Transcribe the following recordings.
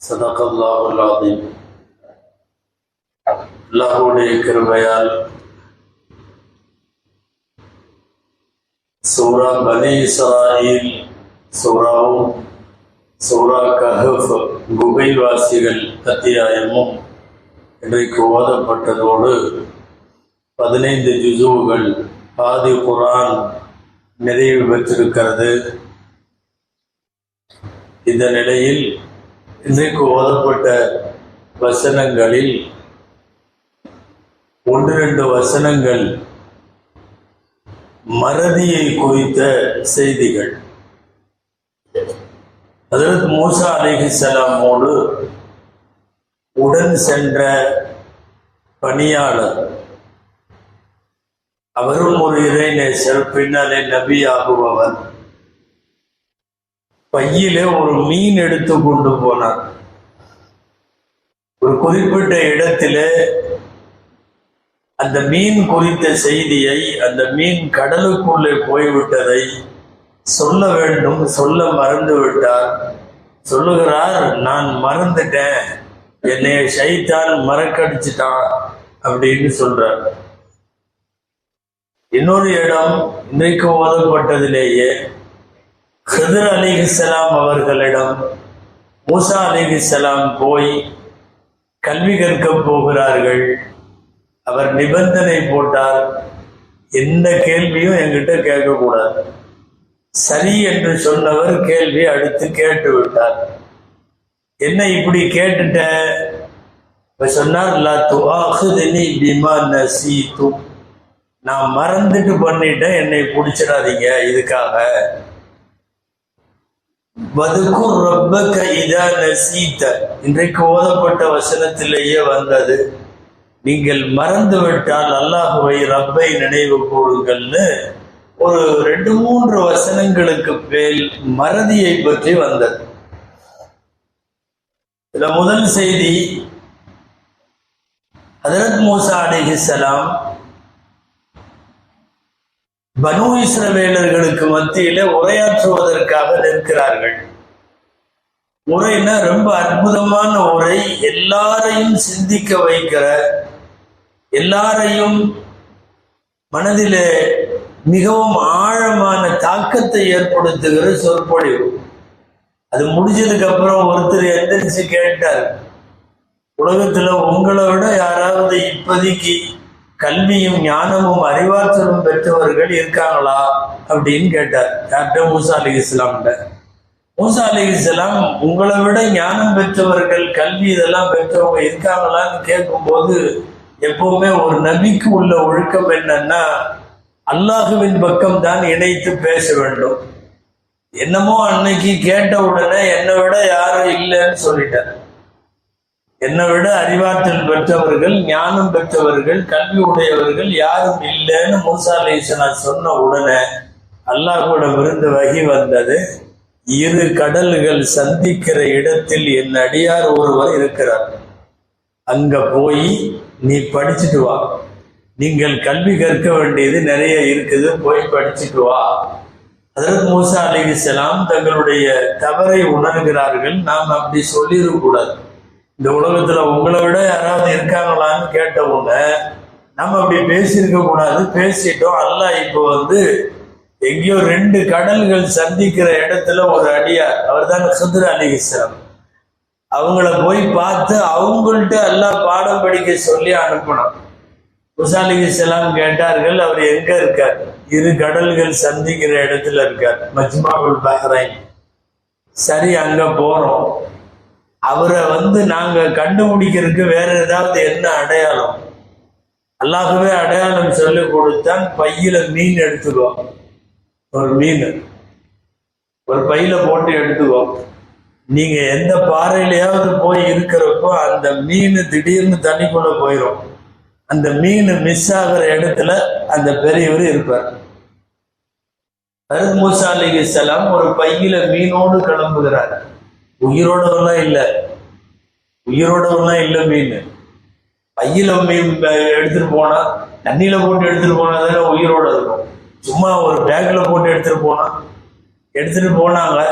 சதக் அல்லாஹுல்லாதீன் அல்லாஹுடைய கிருமையால் சூரா பனி இஸ்ராயில் சூராவும் சூரா கஹப் குகைவாசிகள் அத்தியாயமும் இன்றைக்கு ஓதப்பட்டதோடு பதினைந்து ஜுசுவுகள் பாதி குரான் நிறைவு பெற்றிருக்கிறது. இந்த நிலையில் இன்றைக்கு ஓதப்பட்ட வசனங்களில் ஒன்று ரெண்டு வசனங்கள் மறதியை குறித்த செய்திகள். அதற்கு மூசா அலிஹிசலாமோடு உடன் சென்ற பணியாளர் அவரும் ஒரு இறைநேசர் பின்னாலே நபி ஆகுபவர் பையிலே ஒரு மீன் எடுத்து கொண்டு போனார். ஒரு குறிப்பிட்ட இடத்திலே அந்த மீன் குறித்த செய்தியை அந்த மீன் கடலுக்குள்ளே போய்விட்டதை சொல்ல வேண்டும் சொல்ல மறந்து விட்டார். சொல்லுகிறார் நான் மறந்துட்டேன். என்னை ஷைத்தான் மறக்கடிச்சிட்டான் அப்படின்னு சொல்றார். இன்னொரு இடம் இன்றைக்கு ஓதப்பட்டதிலேயே ஹிதர் அலிஹிசலாம் அவர்களிடம் மூசா அலிஹிசலாம் போய் கல்வி கற்க போகிறார்கள். அவர் நிபந்தனை போட்டார். எந்த கேள்வியும் என்கிட்ட கேட்கக்கூடாது. சரி என்று சொன்னவர் கேள்வி அடுத்து கேட்டு விட்டார். என்ன இப்படி கேட்டுட்ட? சொன்னார் பிமா நான் மறந்துட்டு பண்ணிட்டேன் என்னை பிடிச்சிடாதீங்க இதுக்காக. வதுக்கும் ரப்பக இதா நசீத்த. இன்றைக்கு ஓதப்பட்ட வசனத்திலேயே வந்தது நீங்கள் மறந்து விட்டால் அல்லாஹுவை ரப்பை நினைவு கூறுங்கள்னு ஒரு ரெண்டு மூன்று வசனங்களுக்கு மேல் மறதியை பற்றி வந்தது. இதுல முதல் செய்தி ஹதரத் மூசா அலிஹிசலாம் பனு இஸ்ரவேலர்களுக்கு மத்தியில உரையாற்றுவதற்காக நிற்கிறார்கள். உரைனா ரொம்ப அற்புதமான உரை. எல்லாரையும் சிந்திக்க வைக்கிற எல்லாரையும் மனதிலே மிகவும் ஆழமான தாக்கத்தை ஏற்படுத்துகிற சொற்பொழிவு. அது முடிஞ்சதுக்கு அப்புறம் ஒருத்தர் எந்திரிச்சு கேட்டார். உலகத்துல உங்களை விட யாராவது இப்போதைக்கு கல்வியும் ஞானமும் அறிவாற்றலும் பெற்றவர்கள் இருக்காங்களா அப்படின்னு கேட்டார். யார்கிட்ட மூசா அலி இஸ்லாம்கிட்ட மூசா அலி இஸ்லாம் உங்களை விட ஞானம் பெற்றவர்கள் கல்வி இதெல்லாம் பெற்றவங்க இருக்காங்களான்னு கேட்கும்போது எப்பவுமே ஒரு நபிக்கு உள்ள ஒழுக்கம் என்னன்னா அல்லாஹுவின் பக்கம் தான் இணைத்து பேச வேண்டும். என்னமோ அன்னைக்கு கேட்ட உடனே என்னை விட யாரும் இல்லைன்னு சொல்லிட்டார். என்னை விட அறிவாற்றல் பெற்றவர்கள் ஞானம் பெற்றவர்கள் கல்வி உடையவர்கள் யாரும் இல்லைன்னு மூசா நான் சொன்ன உடனே அல்லாஹோடமிருந்து வகி வந்தது. இரு கடல்கள் சந்திக்கிற இடத்தில் என் அடியார் ஒருவர் இருக்கிறார். அங்க போய் நீ படிச்சுட்டு வா. நீங்கள் கல்வி கற்க வேண்டியது நிறைய இருக்குது போய் படிச்சுட்டு வா. அதற்கு மூசா அலிசலாம் தங்களுடைய தவறை உணர்கிறார்கள். நாம் அப்படி சொல்லிடக்கூடாது. இந்த உலகத்துல உங்களை விட யாராவது இருக்காங்களான்னு கேட்டவங்க நம்ம அப்படி பேசியிருக்க கூடாது. பேசிட்டோம். அல்ல இப்போ வந்து எங்கேயோ ரெண்டு கடல்கள் சந்திக்கிற இடத்துல ஒரு அடியார் அவர் தான் சுந்தர அலிகிஸ்லாம் அவங்கள போய் பார்த்து அவங்கள்ட்ட எல்லாம் பாடம் படிக்க சொல்லி அனுப்பணும். முசா அலிகிஸ்லாம் கேட்டார்கள் அவர் எங்க இருக்கார்? இரு கடல்கள் சந்திக்கிற இடத்துல இருக்கார் மஜ்மாவுல் பஹ்ரைன். சரி அங்க போறோம். அவரை வந்து நாங்க கண்டுபிடிக்கிறதுக்கு வேற ஏதாவது என்ன அடையாளம்? அல்லாகவே அடையாளம் சொல்லி கொடுத்தான் பையில மீன் எடுத்துக்கோ. ஒரு மீன். ஒரு பையில போட்டு எடுத்துக்கோ. நீங்க எந்த பாறையிலையாவது போய் இருக்கிறப்போ அந்த மீன் திடீர்னு தண்ணிக்குள்ள போயிடும் அந்த மீன் மிஸ் ஆகிற இடத்துல அந்த பெரியவர் இருப்பார். அருண் மூசா அலி ஒரு பையில மீனோடு கிளம்புகிறார். உயிரோடவெல்லாம் இல்லை. உயிரோடவெல்லாம் இல்லை மீன். பையில மீன் எடுத்துட்டு போனா தண்ணியில போட்டு எடுத்துட்டு போனா தானே உயிரோட இருக்கும். சும்மா ஒரு பேக்ல போட்டு எடுத்துட்டு போனா. எடுத்துட்டு போனாங்க.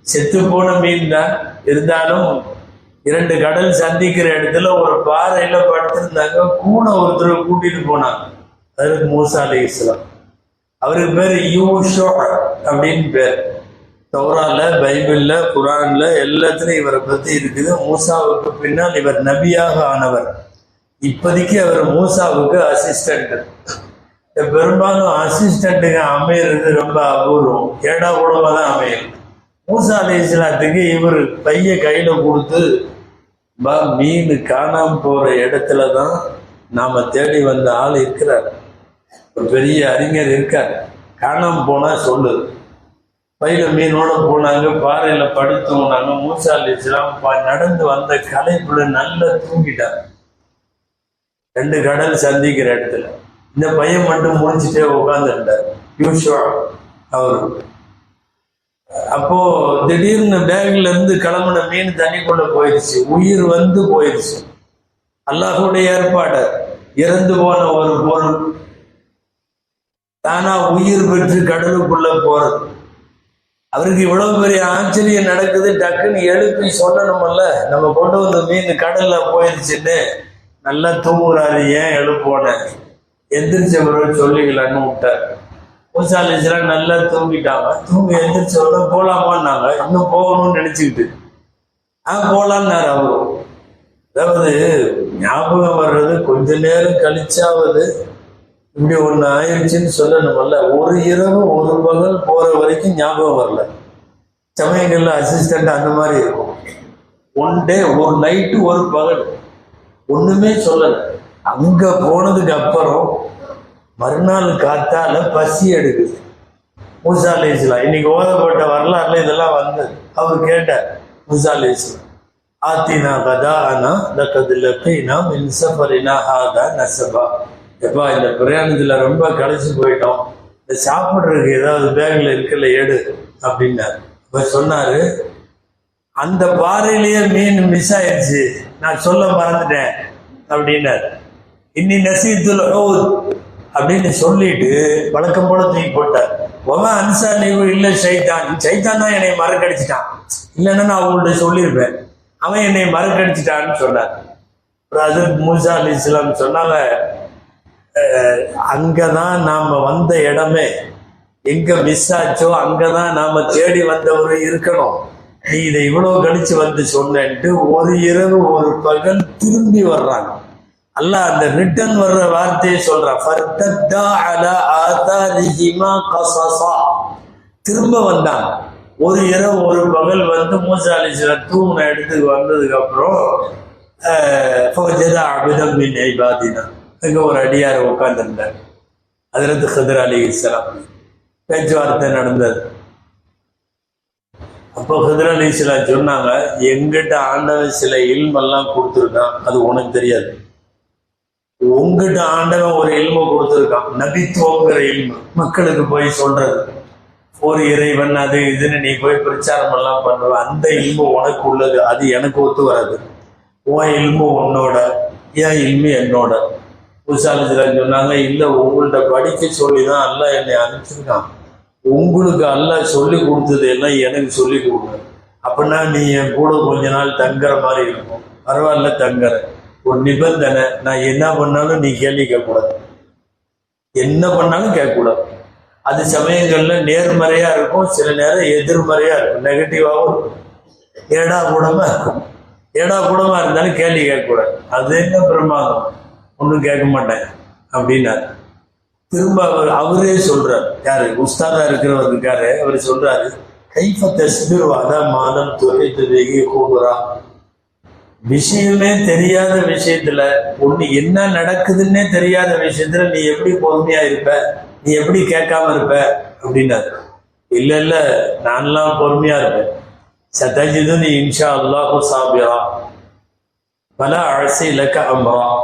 செத்து போன மீன் தான். இருந்தாலும் இரண்டு கடல் சந்திக்கிற இடத்துல ஒரு பாறையில படுத்திருந்தாங்க. கூனை ஒருத்தர் கூட்டிட்டு போனாங்க. அதற்கு மூசா அலி இஸ்லாம் அவருக்கு பேர் யூஷோ அப்படின்னு பேர். தௌரால பைபிள்ல குரான்ல எல்லாத்துலயும் இவரை பத்தி இருக்குது. மூசாவுக்கு பின்னால் இவர் நபியாக ஆனவர். இப்போதைக்கு அவர் மூசாவுக்கு அசிஸ்டண்ட் பெரும்பாலும் அசிஸ்டண்ட்டுங்க அமையிறது ரொம்ப அபூர்வம். ஏடா கூடமா தான் அமையும். மூசா அலி இஸ்லாத்துக்கு இவர் பைய கையில கொடுத்து பா மீன் காணாம போற இடத்துல தான் நாம தேடி வந்த ஆள் இருக்கிறார். ஒரு பெரிய அறிஞர் இருக்கார். காணாம போனா சொல்லு. பையில மீனோட போனாங்க பாறையில படுத்து போனாங்க அலி பா- நடந்து வந்த கலைப்புல நல்லா தூங்கிட்டார் ரெண்டு கடல் சந்திக்கிற இடத்துல. இந்த பையன் மட்டும் முடிச்சுட்டே உட்காந்துருந்தார் யூஷுவா அவரு. அப்போ திடீர்னு பேக்ல இருந்து கிளம்புன மீன் தண்ணிக்குள்ள போயிடுச்சு. உயிர் வந்து போயிடுச்சு. அல்லாஹுடைய ஏற்பாடு. இறந்து போன ஒரு பொருள். தானா உயிர் பெற்று கடலுக்குள்ள போறது. அவருக்கு இவ்வளவு பெரிய ஆச்சரியம் நடக்குது டக்குன்னு எழுப்பி சொல்லணும்ல நம்ம கொண்டு வந்த மீன் கடல்ல போயிருச்சுன்னு நல்லா தூங்குறாரு. ஏன் எழுப்போன எந்திரிச்ச பிறகு சொல்லிக்கலான்னு விட்டார். பூசாலிஸ்லாம் நல்லா தூங்கிட்டாங்க. தூங்கி எந்திரிச்ச உடனே போலாமான்னாங்க. இன்னும் போகணும்னு நினைச்சுக்கிட்டு. ஆ போலான்னாரு அவரும் அதாவது ஞாபகம் வர்றது கொஞ்ச நேரம் கழிச்சாவது இப்படி ஒண்ணு ஆயிடுச்சுன்னு சொல்லணும்ல ஒரு இரவு ஒரு பகல் போற வரைக்கும் ஞாபகம் வரல. சமயங்கள்ல அசிஸ்டன்ட் அந்த மாதிரி இருக்கும். ஒன் டே ஒரு நைட்டு ஒரு பகல். ஒண்ணுமே சொல்லல. அங்க போனதுக்கு அப்புறம் மறுநாள் காத்தால பசி எடுக்குது. மூசா அலி இன்னைக்கு ஓதப்பட்ட வரலாறுல இதெல்லாம் வந்தது அவர் கேட்டார் மூசா அலி ஆத்தினா கதா அனா லக்கது லக்கீனா மின் சஃபரினா ஹாதா நசபா எப்பா இந்த பிரயாணத்துல ரொம்ப களைச்சு போயிட்டோம். இந்த சாப்பிட்றதுக்கு ஏதாவது பேக்ல இருக்கல எடு அப்படின்னாரு. அவர் சொன்னாரு அந்த பாறையிலேயே மீன் மிஸ் ஆயிடுச்சு. நான் சொல்ல மறந்துட்டேன் அப்படின்னாரு. இன்னி நசீத்துல ஓ அப்படின்னு சொல்லிட்டு வழக்கம் போல தூக்கி போட்டார். ஒவன் அன்சா நீவு இல்ல சைத்தான் சைத்தான் தான் என்னை மறக்கடிச்சிட்டான். இல்லைன்னா நான் அவங்கள்ட்ட சொல்லியிருப்பேன். அவன் என்னை மறக்கடிச்சிட்டான்னு சொன்னார். அசத் மூசா அலி இஸ்லாம் சொன்னாங்க அங்கே தான் நாம் வந்த இடமே. எங்கே மிஸ் ஆச்சோ அங்கதான் நாம் தேடி வந்தவர் இருக்கணும். நீ இதை இவ்வளோ கழிச்சு வந்து சொன்னேன்ட்டு ஒரு இரவு ஒரு பகல் திரும்பி வர்றாங்க. அல்ல அந்த ரிட்டர்ன் வர்ற வார்த்தையை சொல்றான். திரும்ப வந்தான். ஒரு இரவு ஒரு பகல் வந்து மூசா தூங்கின இடத்துக்கு வந்ததுக்கு அப்புறம் அபிதம் மின் ஐபாதினா அங்கே ஒரு அடியார் உட்கார்ந்திருந்தார். அதிலிருந்து ஹதர் அலி இஸ்லாம் பேச்சுவார்த்தை நடந்தது. அப்போ ஹதர் அலி இஸ்லாம் சொன்னாங்க எங்கிட்ட ஆண்டவன் சில இல்மெல்லாம் கொடுத்துருக்கான். அது உனக்கு தெரியாது. உங்ககிட்ட ஆண்டவன் ஒரு இல்மை கொடுத்துருக்கான். நபித்துவங்கிற இல்மு. மக்களுக்கு போய் சொல்றது. ஒரு இறைவன் அது இதுன்னு நீ போய் பிரச்சாரம் எல்லாம் பண்ணுவ. அந்த இல்மு உனக்கு உள்ளது. அது எனக்கு ஒத்து வராது. உன் இல்மு உன்னோட. என் இல்மு என்னோட? புசாலிஜிராஜ் சொன்னாங்க. இல்லை உங்கள்கிட்ட படிக்க சொல்லி தான் அல்லாஹ் என்னை அனுப்பிச்சிருக்கான். உங்களுக்கு அல்ல சொல்லி கொடுத்தது எல்லாம் எனக்கு சொல்லி கொடுங்க. அப்படின்னா நீ என் கூட கொஞ்ச நாள் தங்குற மாதிரி இருக்கும். பரவாயில்ல தங்குற. ஒரு நிபந்தனை நான் என்ன பண்ணாலும் நீ கேள்வி கேட்கக்கூடாது. என்ன பண்ணாலும் கேட்கக்கூடாது. அது சமயங்கள்ல நேர்மறையா இருக்கும் சில நேரம் எதிர்மறையா இருக்கும். நெகட்டிவாகவும் இருக்கும். ஏடா கூடமா இருக்கும். ஏடா கூடமா இருந்தாலும் கேள்வி கேட்கக்கூடாது. அது என்ன பிரமாதம்? ஒன்றும் கேட்க மாட்டேன் அப்படின்னாரு. திரும்ப அவர் அவரே சொல்றார். யாரு? உஸ்தாதா இருக்கிறவர் இருக்காரு. அவர் சொல்றாரு கைஃப தஸ்பிர் வாதா மாதம் கூடுறா விஷயமே தெரியாத விஷயத்துல ஒண்ணு என்ன நடக்குதுன்னே தெரியாத விஷயத்துல நீ எப்படி பொறுமையா இருப்ப? நீ எப்படி கேட்காம இருப்ப? அப்படின்னாரு. இல்ல இல்ல நான்லாம் பொறுமையா இருப்பேன். சத்தஜிது நீ இன்ஷா அல்லாஹு சாபிரா. பல அழசி இலக்க அம்பரா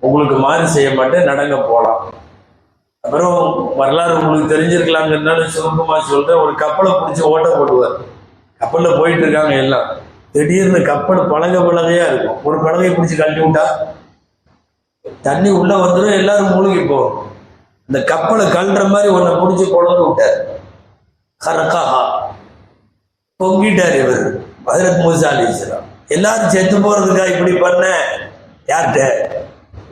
உங்களுக்கு மாறி செய்ய மாட்டேன் நடங்க போகலாம் அப்புறம் வரலாறு உங்களுக்கு தெரிஞ்சிருக்கலாங்கிறதுனால சுருக்கமா சொல்கிறேன் ஒரு கப்பலை பிடிச்சி ஓட்ட போடுவார். கப்பலில் போயிட்டு இருக்காங்க எல்லாம். திடீர்னு கப்பல் பழக பழகையாக இருக்கும். ஒரு பழகையை பிடிச்சி கழட்டி விட்டா தண்ணி உள்ளே வந்துடும் எல்லாரும் மூழ்கி போகும். இந்த கப்பலை கழுற மாதிரி ஒன்றை பிடிச்சி குழந்து விட்டார். கரக்காஹா பொங்கிட்டார் இவர். ஹஜரத் மூசா அலிஸ்லாம் எல்லாரும் செத்து போகிறதுக்கா இப்படி பண்ண? யார்கிட்ட?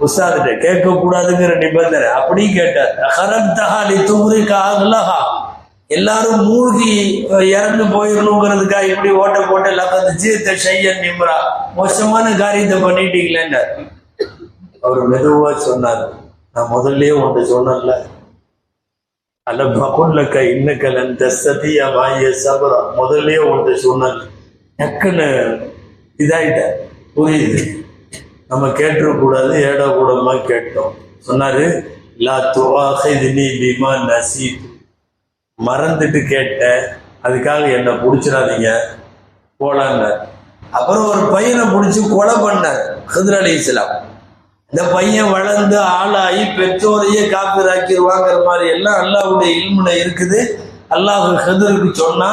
உஸ்தாதிட்ட கேட்க கூடாதுங்கிற நிபந்தனை. அப்படி கேட்டார். ஹரத்தஹா லி தும்ரிகா அஹ்லஹா. எல்லாரும் மூழ்கி இறந்து போயிடணுங்கிறதுக்கா இப்படி ஓட்ட போட்டு லக்கத்து ஜீத்த செய்யன் நிம்ரா மோசமான காரியத்தை பண்ணிட்டீங்களேன்னு அவர் மெதுவா சொன்னார். நான் முதல்லயே ஒன்று சொன்னல அல்ல பகுல்லக்க இன்னக்கலன் தசதிய வாய சபரா. முதல்லயே ஒன்று சொன்னல டக்குன்னு இதாயிட்ட. புரியுது. நம்ம கேட்டுறக்கூடாது ஏடா கூடமா கேட்டோம். சொன்னார் லா துவாஹிதினி பீமா நசீத் மறந்துட்டு கேட்டேன் அதுக்காக என்னை பிடிச்சிடாதீங்க போலான்னார் அப்புறம் ஒரு பையனை பிடிச்சி கொலை பண்ணார் ஹிதர் அலி இஸ்லாம். இந்த பையன் வளர்ந்து ஆளாகி பெற்றோரையே காப்பிராக்கிடுவாங்கிற மாதிரி எல்லாம் அல்லாஹ்வுடைய இல்முனை இருக்குது. அல்லாஹ் ஹிதருக்கு சொன்னா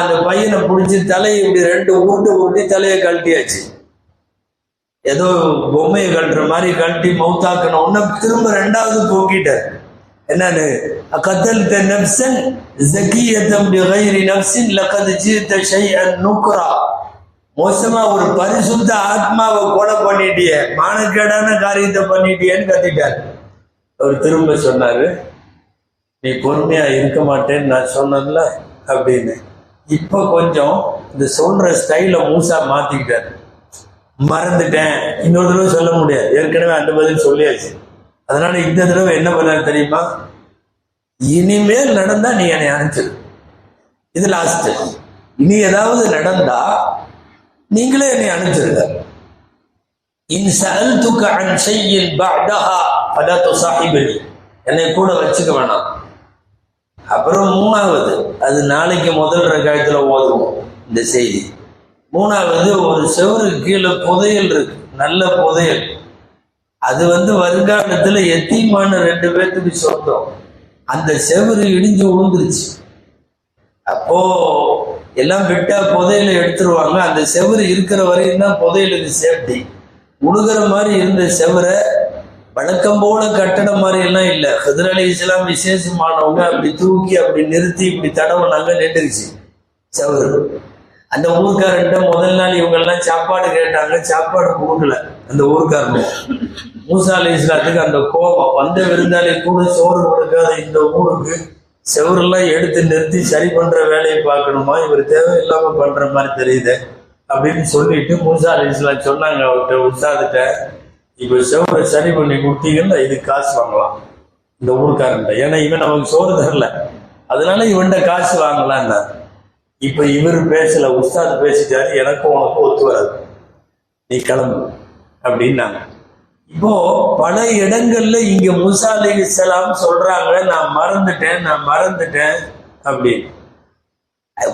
அந்த பையனை பிடிச்சி தலையை இப்படி ரெண்டு உருட்டு உருட்டி தலையை கழட்டியாச்சு. ஏதோ பொம்மையை கழட்டுற மாதிரி கழட்டி மௌத்தாக்கணும் உடனே திரும்ப ரெண்டாவது போக்கிட்டார். என்னன்னு? கத்தல் நப்சன் ஜக்கியத்தம் பிகைரி நப்சின் லக்கத் ஜீத்த ஷைஅன் நுக்ரா. மோசமா ஒரு பரிசுத்த ஆத்மாவை கொலை பண்ணிட்டிய. மானக்கேடான காரியத்தை பண்ணிட்டியன்னு கத்திட்டார். அவர் திரும்ப சொன்னாரு நீ பொறுமையா இருக்க மாட்டேன்னு நான் சொன்னதுல அப்படின்னு. இப்ப கொஞ்சம் இந்த சொல்ற ஸ்டைல மூசா மாத்திக்கிட்டார். மறந்துட்டேன். இன்னொரு தடவை சொல்ல முடியாது. ஏற்கனவே அந்த பதில் சொல்லியாச்சு. அதனால இந்த தடவை என்ன பண்ணாரு தெரியுமா? இனிமேல் நடந்தா நீ என்னை அனுப்பிச்சிரு இது லாஸ்ட் இனி ஏதாவது நடந்தா நீங்களே என்னை அனுப்பிச்சிருங்க என்னை கூட வச்சுக்க வேணாம். அப்புறம் மூணாவது அது நாளைக்கு முதல் ரகாயத்தில் ஓதுவோம். இந்த செய்தி. மூணாவது ஒரு செவரு கீழே புதையல் இருக்கு. நல்ல புதையல். அது வந்து வருங்காலத்துல எத்தீமான ரெண்டு பேர்த்துக்கு சொந்தம். அந்த செவரு இடிஞ்சு விழுந்துருச்சு அப்போ எல்லாம் விட்டா புதையில எடுத்துருவாங்க. அந்த செவரு இருக்கிற வரையும் தான் புதையலுக்கு சேஃப்டி உழுகிற மாதிரி இருந்த செவரை வழக்கம் போல கட்டடம் மாதிரி எல்லாம் இல்லை. ஹதர் அலி இஸ்லாம் விசேஷமானவங்க அப்படி தூக்கி அப்படி நிறுத்தி இப்படி தடவை நாங்கள் நின்றுச்சு செவரு. அந்த ஊர்க்காரன்ட்ட முதல் நாள் இவங்க எல்லாம் சாப்பாடு கேட்டாங்க சாப்பாடு கொடுக்கல. அந்த ஊர்க்காரங்க. மூசா அலி இஸ்லாத்துக்கு அந்த கோபம். வந்த விருந்தாளி கூட சோறு கொடுக்காத இந்த ஊருக்கு செவரெல்லாம் எடுத்து நிறுத்தி சரி பண்ற வேலையை பார்க்கணுமா? இவர் தேவையில்லாம பண்ற மாதிரி தெரியுது அப்படின்னு சொல்லிட்டு மூசா அலி இஸ்லாம் சொன்னாங்க அவர்கிட்ட உற்சாகத்தை இப்ப செவரை சரி பண்ணி கொடுத்தீங்கன்னா இது காசு வாங்கலாம். இந்த ஊருக்காரன்ட்ட ஏன்னா இவன் நமக்கு சோறு தரல. அதனால இவன்கிட்ட காசு வாங்கலான்னா இப்ப இவர் பேசல உஸ்தாத் பேசிட்டாரு எனக்கும் உனக்கும் ஒத்து வராது. நீ கிளம்பு அப்படின்னாங்க. இப்போ பல இடங்கள்ல இங்க முசா இஸ்லாம் சொல்றாங்க நான் மறந்துட்டேன் நான் மறந்துட்டேன் அப்படின்னு.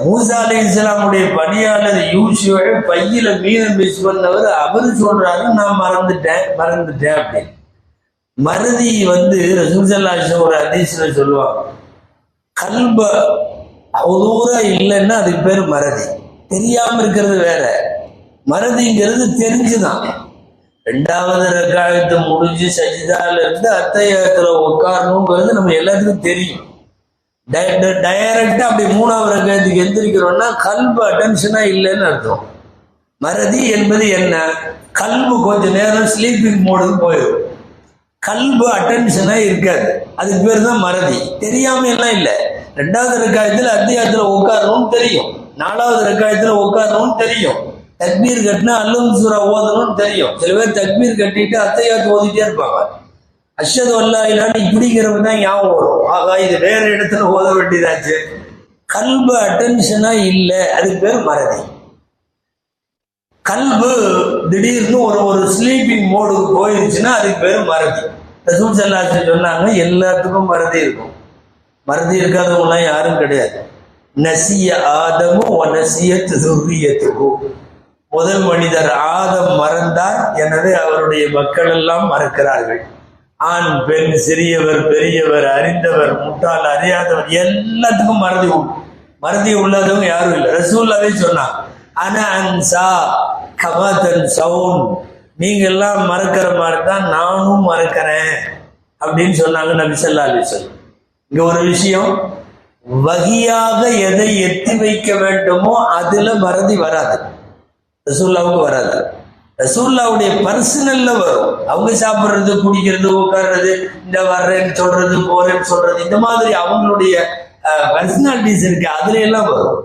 மூசா அலி இஸ்லாமுடைய பணியாளர் யூசியோட பையில மீனம் மிஸ் பண்ணவர் அவர் சொல்றாரு நான் மறந்துட்டேன் மறந்துட்டேன் அப்படின்னு. மறதி வந்து ரசூசல்லாஷம் ஒரு அதிசல சொல்லுவாங்க. கல்ப அவதூறா இல்லைன்னா அதுக்கு பேர் மறதி. தெரியாம இருக்கிறது வேற. மறதிங்கிறது தெரிஞ்சுதான். ரெண்டாவது ரக்காயத்தை முடிஞ்சு சஜிதால இருந்து அத்தையத்துல உட்காரணுங்கிறது நம்ம எல்லாத்துக்கும் தெரியும். டைரக்டா அப்படி மூணாவது ரக்காயத்துக்கு எந்திரிக்கிறோம்னா கல்பு அட்டென்ஷனா இல்லைன்னு அர்த்தம். மறதி என்பது என்ன? கல்பு கொஞ்ச நேரம் ஸ்லீப்பிங் மோடுக்கு போயிடும். கல்பு அட்டென்ஷனாக இருக்காது. அதுக்கு பேர் தான் மறதி. தெரியாமையெல்லாம் எல்லாம் இல்லை. ரெண்டாவது ரக்காயத்துல அத்தியாயத்தில் உட்காரணும்னு தெரியும். நாலாவது ரெக்காயத்தில் உட்காரணும்னு தெரியும். தக்பீர் கட்டினா அல்லம் சூரா ஓதணும்னு தெரியும். சில பேர் தக்பீர் கட்டிட்டு அத்தையாத்து ஓதிட்டே இருப்பாங்க. அஷது அல்லா இல்லான்னு இப்படிங்கிறவங்க தான் ஞாபகம் வரும். ஆகா இது வேற இடத்துல ஓத வேண்டியதாச்சு. கல்பு அட்டென்ஷனாக இல்லை. அதுக்கு பேர் மறதி. கல்பு திடீர்னு ஒரு ஒரு ஸ்லீப்பிங் மோடுக்கு போயிருச்சுன்னா அதுக்கு பேர் மறதி. ரசூல் சல்லாச்சு சொன்னாங்க எல்லாத்துக்கும் மறதி இருக்கும். மறதி இருக்காதவங்களாம் யாரும் கிடையாது. நசிய ஆதமும் நசிய துரியத்துக்கும் முதல் மனிதர் ஆதம் மறந்தார் எனவே அவருடைய மக்கள் எல்லாம் மறக்கிறார்கள். ஆண் பெண் சிறியவர் பெரியவர் அறிந்தவர் முட்டாள் அறியாதவர் எல்லாத்துக்கும் மறதி உண்டு. மறதி உள்ளதவங்க யாரும் இல்லை. ரசூல்லாவே சொன்னாங்க ஆனா அன்சா கமாத்தன் சவுன். நீங்க எல்லாம் மறக்கிற மாதிரி தான் நானும் மறக்கிறேன் அப்படின்னு சொன்னாங்க நபி ஸல்லல்லாஹு அலைஹி வஸல்லம். இங்க ஒரு விஷயம் வகியாக எதை எத்தி வைக்க வேண்டுமோ அதுல மறதி வராது. ரசூல்லாவுக்கு வராது. ரசூல்லாவுடைய பர்சனல்ல வரும். அவங்க சாப்பிடுறது குடிக்கிறது உட்கார்றது இந்த வர்றேன்னு சொல்றது போறேன்னு சொல்றது இந்த மாதிரி அவங்களுடைய பர்சனாலிட்டிஸ் இருக்கு அதுல எல்லாம் வரும்.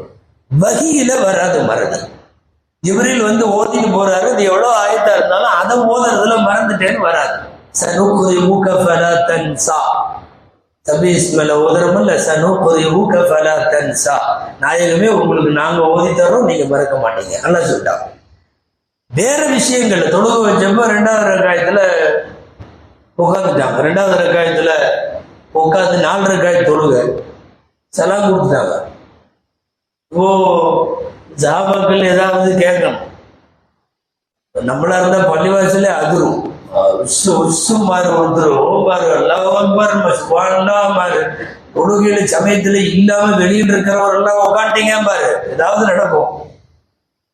வகியில வராது மறதி இவரில் வந்து ஓதிட்டு போறாரு அது எவ்வளோ ஆயத்தா இருந்தாலும் அதை ஓதுறதுல மறந்துட்டேன்னு வராது சனுக்குரி ஊக்கஃபலா தன்சா. தபீஸ் மேல ஓதுறமல்ல சனுக்குரி ஊக்கஃபலா தன்சா. நாயகமே உங்களுக்கு நாங்க ஓதி தரோம் நீங்க மறக்க மாட்டீங்க. நல்லா சொல்லிட்டா. வேற விஷயங்கள் தொழுக வச்சப்ப ரெண்டாவது ரகாயத்துல உட்காந்துட்டாங்க ரெண்டாவது ரகாயத்துல உட்காந்து நாலு ரகாய் தொழுக. செலாம் கொடுத்துட்டாங்க. இப்போ ஜாபாக்கள் ஏதாவது கேட்கணும். நம்மளா இருந்தா பள்ளிவாசலே அதிரும். உசு உசு மாறு வந்துடும் ஓ பாரு எல்லாம் பாரு பாரு. தொழுகையில சமயத்துல இல்லாம வெளியில் இருக்கிறவர் எல்லாம் உட்காந்துட்டீங்க பாரு. ஏதாவது நடக்கும்.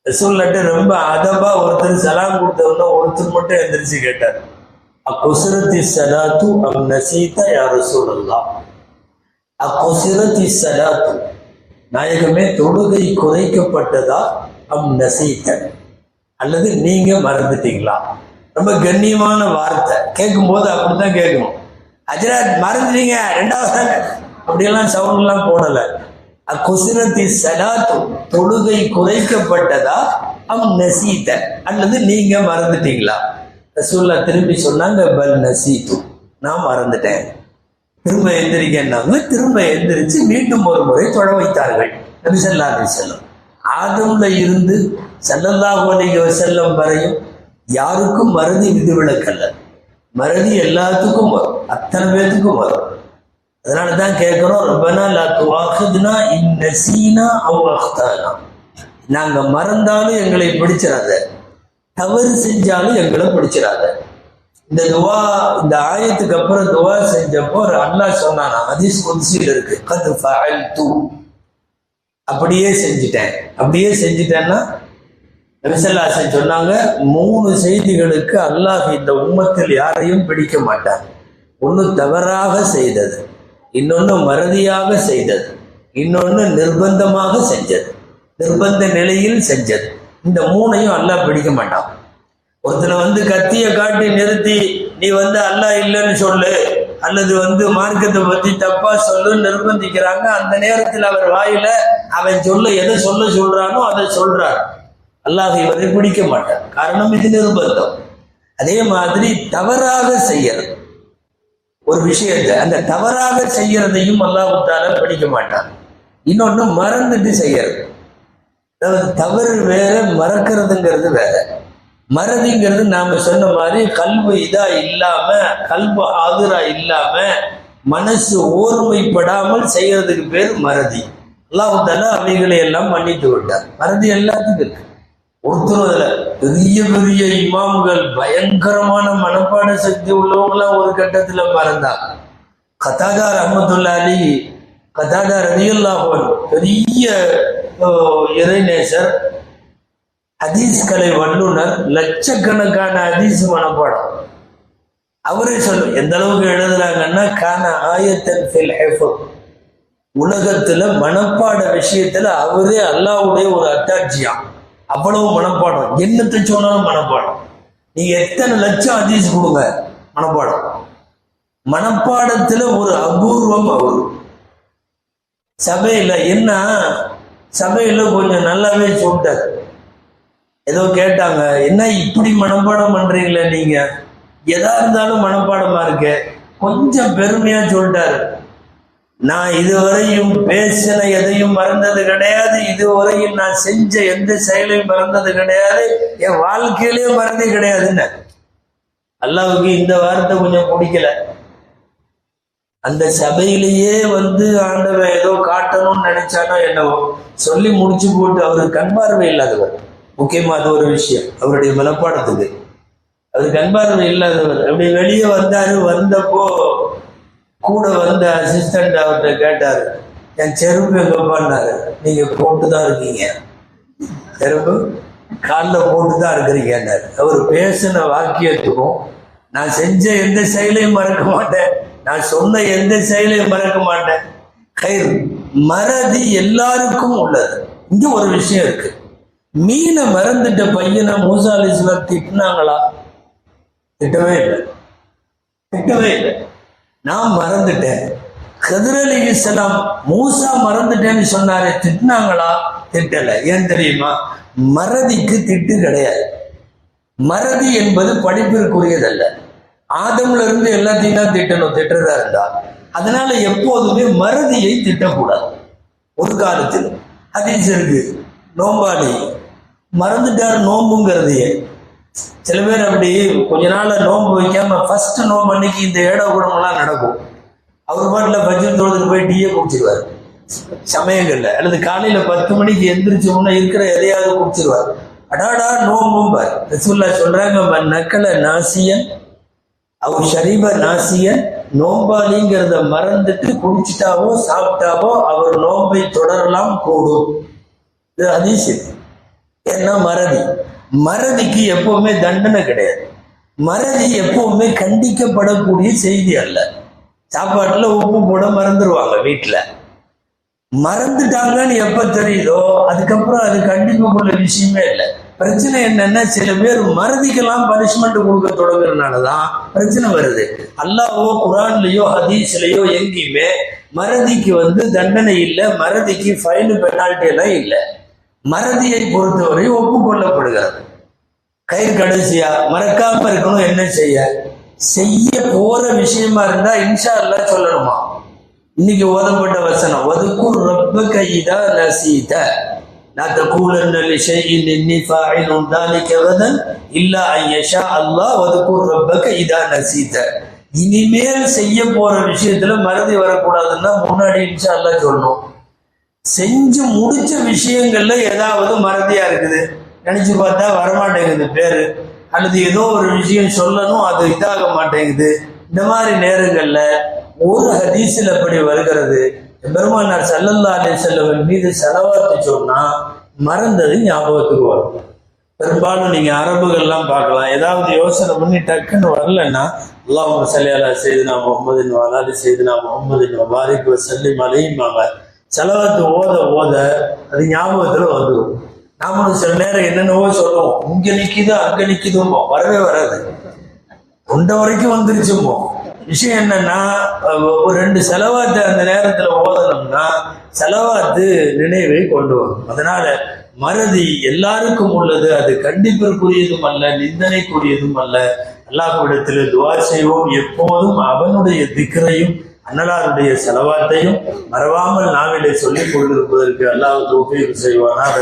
ரசூல்லட்டு ரொம்ப அதபா ஒருத்தர் சலாம் கொடுத்தவங்க ஒருத்தர் மட்டும் எந்திரிச்சு கேட்டார். அக்குசுரத்தி சலாத்து அம் நசீதா யார் ரசூலல்லாம் அக்குசுரத்தி சலாத்து. நாயகமே தொழுகை குறைக்கப்பட்டதா? அம் நசீத்த அல்லது நீங்க மறந்துட்டீங்களா? ரொம்ப கண்ணியமான வார்த்தை. கேட்கும் போது அப்படித்தான் கேட்கணும். அஜராத் மறந்துட்டீங்க. ரெண்டாவது அப்படியெல்லாம் சவுண்ட்லாம் போடல. அக்குசிரத்தி சலாத்து தொழுகை குறைக்கப்பட்டதா? அம் நசீத்த அல்லது நீங்க மறந்துட்டீங்களா? ரசூல்லா திரும்பி சொன்னாங்க பல் நசீத்து. நான் மறந்துட்டேன். திரும்ப எந்திரிக்கன்னாங்க திரும்ப எந்திரிச்சு மீண்டும் ஒரு முறை தொட வைத்தார்கள். நபி ஸல்லல்லாஹு அலி செல்லம் ஆதம்ல இருந்து ஸல்லல்லாஹு அலைஹி செல்லம் வரையும் யாருக்கும் மறதி விதிவிலக்கல்ல மறதி எல்லாத்துக்கும் வரும். அத்தனை பேர்த்துக்கும் வரும். அதனால தான் கேட்குறோம் ரப்பனா லா துவாஹிதுனா இன் நசீனா நாங்கள் மறந்தாலும் எங்களை பிடிச்சிடாத தவறு செஞ்சாலும் எங்களை பிடிச்சிடாத இந்த துவா இந்த ஆயத்துக்கு அப்புறம் துவா செஞ்சப்போ ஒரு அல்லாஹ் சொன்னானா ஹதீஸ் குதிசியில் இருக்கு. கது ஃபஅல்து. அப்படியே செஞ்சிட்டேன். அப்படியே செஞ்சிட்டேன்னா நபிசல்லாசன் சொன்னாங்க மூணு செய்திகளுக்கு அல்லாஹ் இந்த உம்மத்தில் யாரையும் பிடிக்க மாட்டான். ஒன்று தவறாக செய்தது இன்னொன்று மறதியாக செய்தது இன்னொன்று நிர்பந்தமாக செஞ்சது நிர்பந்த நிலையில் செஞ்சது. இந்த மூணையும் அல்லாஹ் பிடிக்க மாட்டான். ஒருத்தனை வந்து கத்திய காட்டி நிறுத்தி நீ வந்து அல்லா இல்லைன்னு சொல்லு. அல்லது வந்து மார்க்கத்தை பத்தி தப்பா சொல்லு நிர்பந்திக்கிறாங்க. அந்த நேரத்தில் அவர் வாயில அவன் சொல்ல எதை சொல்ல சொல்றானோ அதை சொல்றார். அல்லாஹ் இவரை பிடிக்க மாட்டார் காரணம் இது நிர்பந்தம். அதே மாதிரி தவறாக செய்யறது. ஒரு விஷயத்தை அந்த தவறாக செய்யறதையும் அல்லாஹால பிடிக்க மாட்டான். இன்னொன்று மறந்துட்டு செய்யறது. அதாவது தவறு வேற மறக்கிறதுங்கிறது வேற. மறதிங்கிறது நாம சொன்ன மாதிரி கல்வி இதா இல்லாம கல்வ ஆதுரா இல்லாம மனசு ஓர்மைப்படாமல் செய்யறதுக்கு பேர் மறதி. அல்லாஹால அவைகளை எல்லாம் மன்னித்து விட்டார். மறதி எல்லாத்துக்கும் இருக்கு. ஒருத்தரும் அதுல பெரிய பெரிய இமாம்கள் பயங்கரமான மனப்பாட சக்தி உள்ளவங்களாம் ஒரு கட்டத்துல மறந்தாங்க கதாதா ரஹமத்துல்லா அலி கதாதா ரதியுல்லாஹன் பெரிய இறைநேசர் ஹதீஸ் கலை வல்லுனர் லட்சக்கணக்கான ஹதீஸ் மனப்பாடம். அவரே சொல்லு எந்த அளவுக்கு எழுதுறாங்கன்னா கான ஆயத்தன் உலகத்துல மனப்பாட விஷயத்துல அவரே அல்லாவுடைய ஒரு அத்தாட்சியாம் அவ்வளவு மனப்பாடம். என்னத்தை சொன்னாலும் மனப்பாடம். நீங்க எத்தனை லட்சம் ஹதீஸ் கொடுங்க மனப்பாடம். மனப்பாடத்துல ஒரு அபூர்வம் அவர். சபையில என்ன? சபையில கொஞ்சம் நல்லாவே சொல்லிட்டார். ஏதோ கேட்டாங்க என்ன இப்படி மனப்பாடம் பண்றீங்களே நீங்க? எதா இருந்தாலும் மனப்பாடமா இருக்கு. கொஞ்சம் பெருமையா சொல்லிட்டாரு. நான் இதுவரையும் பேசின எதையும் மறந்தது கிடையாது. இதுவரையும் நான் செஞ்ச எந்த செயலையும் மறந்தது கிடையாது. என் வாழ்க்கையிலேயே மறந்தே கிடையாதுன்னு அல்லாவுக்கு இந்த வார்த்தை கொஞ்சம் பிடிக்கல. அந்த சபையிலேயே வந்து ஆண்டவன் ஏதோ காட்டணும்னு நினைச்சானோ என்னவோ சொல்லி முடிச்சு போட்டு அவருக்கு கண் பார்வை இல்லாதவர். முக்கியமா அது ஒரு விஷயம். அவருடைய மனப்பாடத்துக்கு. அவருக்கு கண்பார்வை இல்லாதவர். அப்படி வெளியே வந்தாரு வந்தப்போ கூட வந்த அசிஸ்டன்ட் அவர்கிட்ட கேட்டாரு என் செருப்பு எங்கப்பான்னாரு நீங்க போட்டுதான் இருக்கீங்க. செருப்பு? காலில் போட்டு தான் இருக்கிறீங்கன்னாரு. அவர் பேசின வாக்கியத்துக்கும் நான் செஞ்ச எந்த செயலையும் மறக்க மாட்டேன். நான் சொன்ன எந்த செயலையும் மறக்க மாட்டேன். கயிறு. மறதி எல்லாருக்கும் உள்ளது. இங்கே ஒரு விஷயம் இருக்குது மீனை மறந்துட்ட பையனை மூசா அலிஸ்லாம் திட்டினாங்களா? திட்டவே இல்லை. திட்டவே இல்லை. நான் மறந்துட்டேன். கதிர் அலி இஸ்லாம் மூசா மறந்துட்டேன்னு சொன்னாரு திட்டினாங்களா? திட்டல. ஏன் தெரியுமா? மறதிக்கு திட்டு கிடையாது. மறதி என்பது படிப்பிற்குரியதல்ல. ஆதம்ல இருந்து எல்லாத்தையும் தான் திட்டணும் திட்டுறதா இருந்தா. அதனால எப்போதுமே மறதியை திட்டக்கூடாது. ஒரு காலத்தில். அதே இருக்கு. நோம்பாளி மறந்துட்டார் நோம்புங்கிறதையே சில பேர் அப்படி கொஞ்ச நாள் நோன்பு வைக்காம ஃபர்ஸ்ட் நோம்பு அன்னைக்கு இந்த ஏடோ குடமெல்லாம் நடக்கும். அவர் பாட்டில் பஜ்ஜன் தொழுதுக்கு போய் டீயே குடிச்சிருவார். சமயங்கள்ல. அல்லது காலையில பத்து மணிக்கு எந்திரிச்ச உடனே இருக்கிற எதையாவது குடிச்சிருவார். அடாடா நோம்பும்பார். ரசூல்லா சொல்றாங்க நக்கலை நாசிய நாசியன். அவர் ஷரீப நாசிய நோம்பாளிங்கிறத மறந்துட்டு குடிச்சிட்டாவோ சாப்பிட்டாவோ அவர் நோம்பை தொடரலாம் கூடும். இது அதிசயம் ஏன்னா மறதி? மறதிக்கு எப்பவுமே தண்டனை கிடையாது. மறதி எப்பவுமே கண்டிக்கப்படக்கூடிய செய்தி அல்ல. சாப்பாட்டில் உப்பு போட மறந்துடுவாங்க வீட்டில் மறந்துட்டாங்கன்னு எப்போ தெரியுதோ அதுக்கப்புறம் அது கண்டிக்கக்கூடிய விஷயமே இல்லை. பிரச்சனை என்னன்னா சில பேர் மறதிக்கெல்லாம் பனிஷ்மெண்ட் கொடுக்க தொடங்குறதுனாலதான் பிரச்சனை வருது. அல்லாஹோ குரான்லையோ ஹதீஸ்லையோ எங்கேயுமே மறதிக்கு வந்து தண்டனை இல்லை மறதிக்கு ஃபைனு பெனால்ட்டி எல்லாம் இல்லை. மறதியை பொறுத்தவரை ஒப்புக்கொள்ளப்படுகிறது. கயிறு கடைசியா? மறக்காம இருக்கணும் என்ன செய்ய? செய்ய போற விஷயமா இருந்தா இன்ஷா அல்லா சொல்லணுமா? இன்னைக்கு ஓதப்பட்ட வசனம் ஒதுக்கும் ரப்ப கைதா நசீத. நான் தக்கூலன்ன விஷயம் நின்னி ஃபாயிலும் தானிக்கவதன் இல்லா ஐயஷா அல்லாஹ் ஒதுக்கும் ரொம்ப கைதா நசீத. இனிமேல் செய்ய போற விஷயத்துல மறதி வரக்கூடாதுன்னா முன்னாடி இன்ஷா அல்ல சொல்லணும். செஞ்சு முடிச்ச விஷயங்கள்ல ஏதாவது மறதியா இருக்குது? நினைச்சு பார்த்தா வரமாட்டேங்குது பேரு. அல்லது ஏதோ ஒரு விஷயம் சொல்லணும் அது இதாக மாட்டேங்குது. இந்த மாதிரி நேரங்கள்ல ஒரு ஹதீஸில் அப்படி வருகிறது? பெருமானார் சல்லல்லா அலி செல்லவன் மீது செலவாத்து சொன்னா மறந்தது ஞாபகத்துக்கு வரும். பெரும்பாலும் நீங்க அரபுகள்லாம் பார்க்கலாம். ஏதாவது யோசனை பண்ணி டக்குன்னு வரலன்னா அல்லாஹ் சல்லி செய்து செய்துனா முகமதின் வாலாலி செய்துனா முகமதின் வாரிக்கு செல்லி அலையுமாங்க செலவாத்து ஓத ஓத அது ஞாபகத்தில் வந்துடும் நாமளும் சில நேரம் என்னென்னவோ சொல்லுவோம் இங்க நிற்கிது அங்க நிக்குதுமோ வரவே வராது. கொண்ட வரைக்கும் வந்துருச்சுமோ விஷயம் என்னன்னா ஒரு ரெண்டு செலவாத்து அந்த நேரத்தில் ஓதனோம்னா செலவாத்து நினைவை கொண்டு வரும் அதனால மறதி எல்லாருக்கும் உள்ளது. அது கண்டிப்பிற்குரியதும் அல்ல நிந்தனைக்குரியதும் அல்ல. அல்லாஹ்விடத்தில் துவா செய்வோம். எப்போதும் அவனுடைய திக்கரையும் அண்ணலாருடைய செலவாத்தையும் மறவாமல் நாவிலே சொல்லிக் கொண்டிருப்பதற்கு அல்லாஹ் தோஃபீர் செய்வானாக.